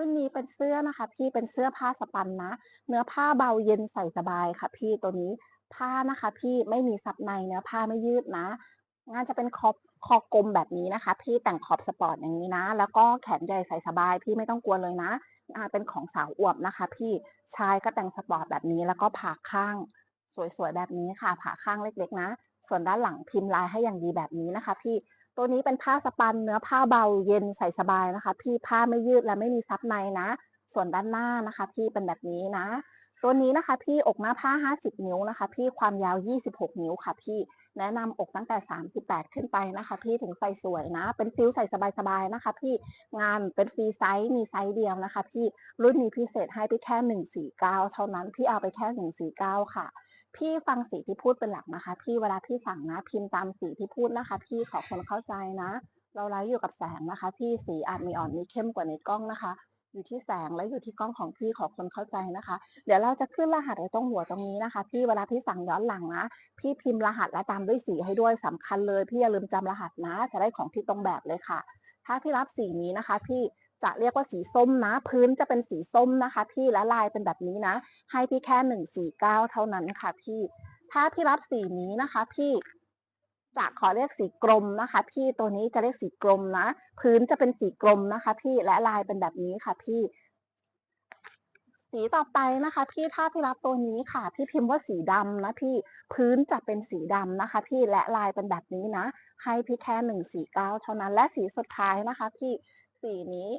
รุ่นนี้เป็นเสื้อนะคะ พี่เป็นเสื้อผ้าสปันนะ เนื้อผ้าเบาเย็นใส่สบายค่ะ พี่ตัวนี้ผ้านะคะ พี่ไม่มีซับในเนื้อผ้าไม่ยืดนะ งานจะเป็นคอคอกลมแบบนี้นะคะ พี่แต่งขอบสปอร์ตอย่างนี้นะ แล้วก็แขนใหญ่ใส่สบาย พี่ไม่ต้องกลัวเลยนะอาเป็นของสาวอวบนะคะ พี่ชายก็แต่งสปอร์ตแบบนี้แล้วก็ผ่าข้าง สวยๆแบบนี้ค่ะผ่าข้างเล็ก ๆ นะ ส่วนด้านหลังพิมพ์ลายให้อย่างดีแบบนี้นะคะ พี่ตัวนี้เป็นผ้าสปันเนื้อผ้าเบาเย็นใส่สบายนะคะ พี่ผ้าไม่ยืดและไม่มีซับในนะ ส่วนด้านหน้านะคะ พี่เป็นแบบนี้นะ ตัวนี้นะคะ พี่อกหน้าผ้า 50 นิ้วนะคะ พี่ความยาว 26 นิ้วค่ะ พี่ แนะนำอกตั้งแต่ 38 ขึ้นไปนะคะ พี่ถึงใส่สวยนะ เป็นฟิลใส่สบายๆนะคะ พี่งานเป็นฟรีไซส์มีไซส์เดียวนะคะ พี่รุ่นนี้พิเศษให้ไปแค่ 149 เท่านั้น พี่เอาไปแค่ 149 ค่ะ พี่ฟังสีที่พูดเป็นหลักนะคะ พี่เวลาพี่สั่งนะ พิมพ์ตามสีที่พูดนะคะ พี่ขอคนเข้าใจนะ เราไลฟ์อยู่กับแสงนะคะ พี่สีอาจมีอ่อนมีเข้มกว่าในกล้องนะคะ อยู่ที่แสงและอยู่ที่กล้องของพี่ขอคนเข้าใจนะคะ เดี๋ยวเราจะขึ้นรหัสไว้ตรงหัวตรงนี้นะคะ พี่เวลาพี่สั่งย้อนหลังนะ พี่พิมพ์รหัสและตามด้วยสีให้ด้วยสำคัญเลย พี่อย่าลืมจำรหัสนะ จะได้ของที่ตรงแบบเลยค่ะ ถ้าพี่รับสีนี้นะคะ พี่จะเรียกว่าสีส้มนะ พื้นจะเป็นสีส้มนะคะ พี่และลายเป็นแบบนี้นะ ให้พี่แค่หนึ่งสี่เก้าเท่านั้นค่ะ พี่ ถ้าพี่รับสีนี้นะคะ พี่ จะขอเรียกสีกรมนะคะ พี่ตัวนี้จะเรียกสีกรมนะ พื้นจะเป็นสีกรมนะคะ พี่และลายเป็นแบบนี้ค่ะพี่สีต่อไปนะคะ พี่ถ้าพี่รับตัวนี้ค่ะ พี่พิมพ์ว่าสีดำนะพี่พื้นจะเป็นสีดำนะคะ พี่และลายเป็นแบบนี้นะ ให้พี่แค่หนึ่งสีเก้าเท่านั้นและสีสุดท้ายนะคะ พี่สีนี้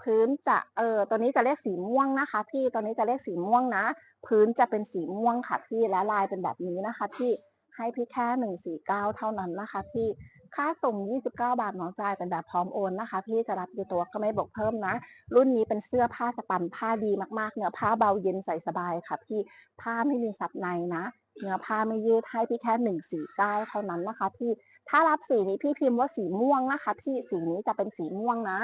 พื้นจะเออตัวนี้จะเรียกสีม่วงนะคะ พี่ตัวนี้จะเรียกสีม่วงนะ พื้นจะเป็นสีม่วงค่ะ พี่และลายเป็นแบบนี้นะคะ พี่ ให้พี่แค่หนึ่งสี่เก้าเท่านั้นนะคะพี่ค่าส่ง 29 บาทน้องจ่ายเป็นแบบพร้อมโอนนะคะ พี่จะรับอยู่ตัวก็ไม่บวกเพิ่มนะ รุ่นนี้เป็นเสื้อผ้าสปันผ้าดีมากๆ เนื้อผ้าเบาเย็นใส่สบายค่ะ พี่ผ้าไม่มีซับในนะเนื้อผ้าไม่ยืดให้พี่แค่หนึ่งสี่เก้าเท่านั้นนะคะ พี่ถ้ารับสีนี้พี่พิมพ์ว่าสีม่วงนะคะ พี่สีนี้จะเป็นสีม่วงนะ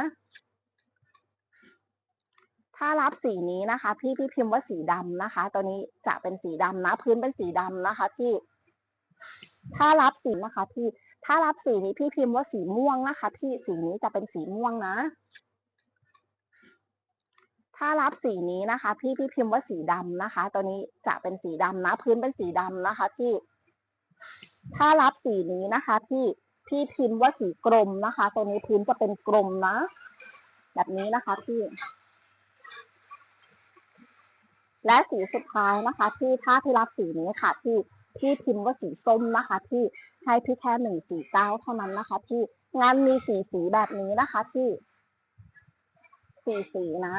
ถ้ารับสีนี้นะคะ พี่พี่พิมพ์ว่าสีดำนะคะ ตัวนี้จะเป็นสีดำนะ พื้นเป็นสีดำนะคะ พี่ ถ้ารับสีนะคะ พี่ ถ้ารับสีนี้พี่พิมพ์ว่าสีม่วงนะคะ พี่สีนี้จะเป็นสีม่วงนะ ถ้ารับสีนี้นะคะ พี่พี่พิมพ์ว่าสีดำนะคะ ตัวนี้จะเป็นสีดำนะ พื้นเป็นสีดำนะคะ พี่ ถ้ารับสีนี้นะคะ พี่พี่พิมพ์ว่าสีกรมนะคะ ตัวนี้พื้นจะเป็นกลมนะ แบบนี้นะคะ พี่และสีสุดท้ายนะคะ ที่ถ้าพี่รับสีนี้ค่ะ พี่ พี่พิมพ์ว่าสีส้มนะคะพี่ให้พี่แค่หนึ่งสี่เก้าเท่านั้นนะคะพี่งานมีสีสีแบบนี้นะคะพี่สีสีนะ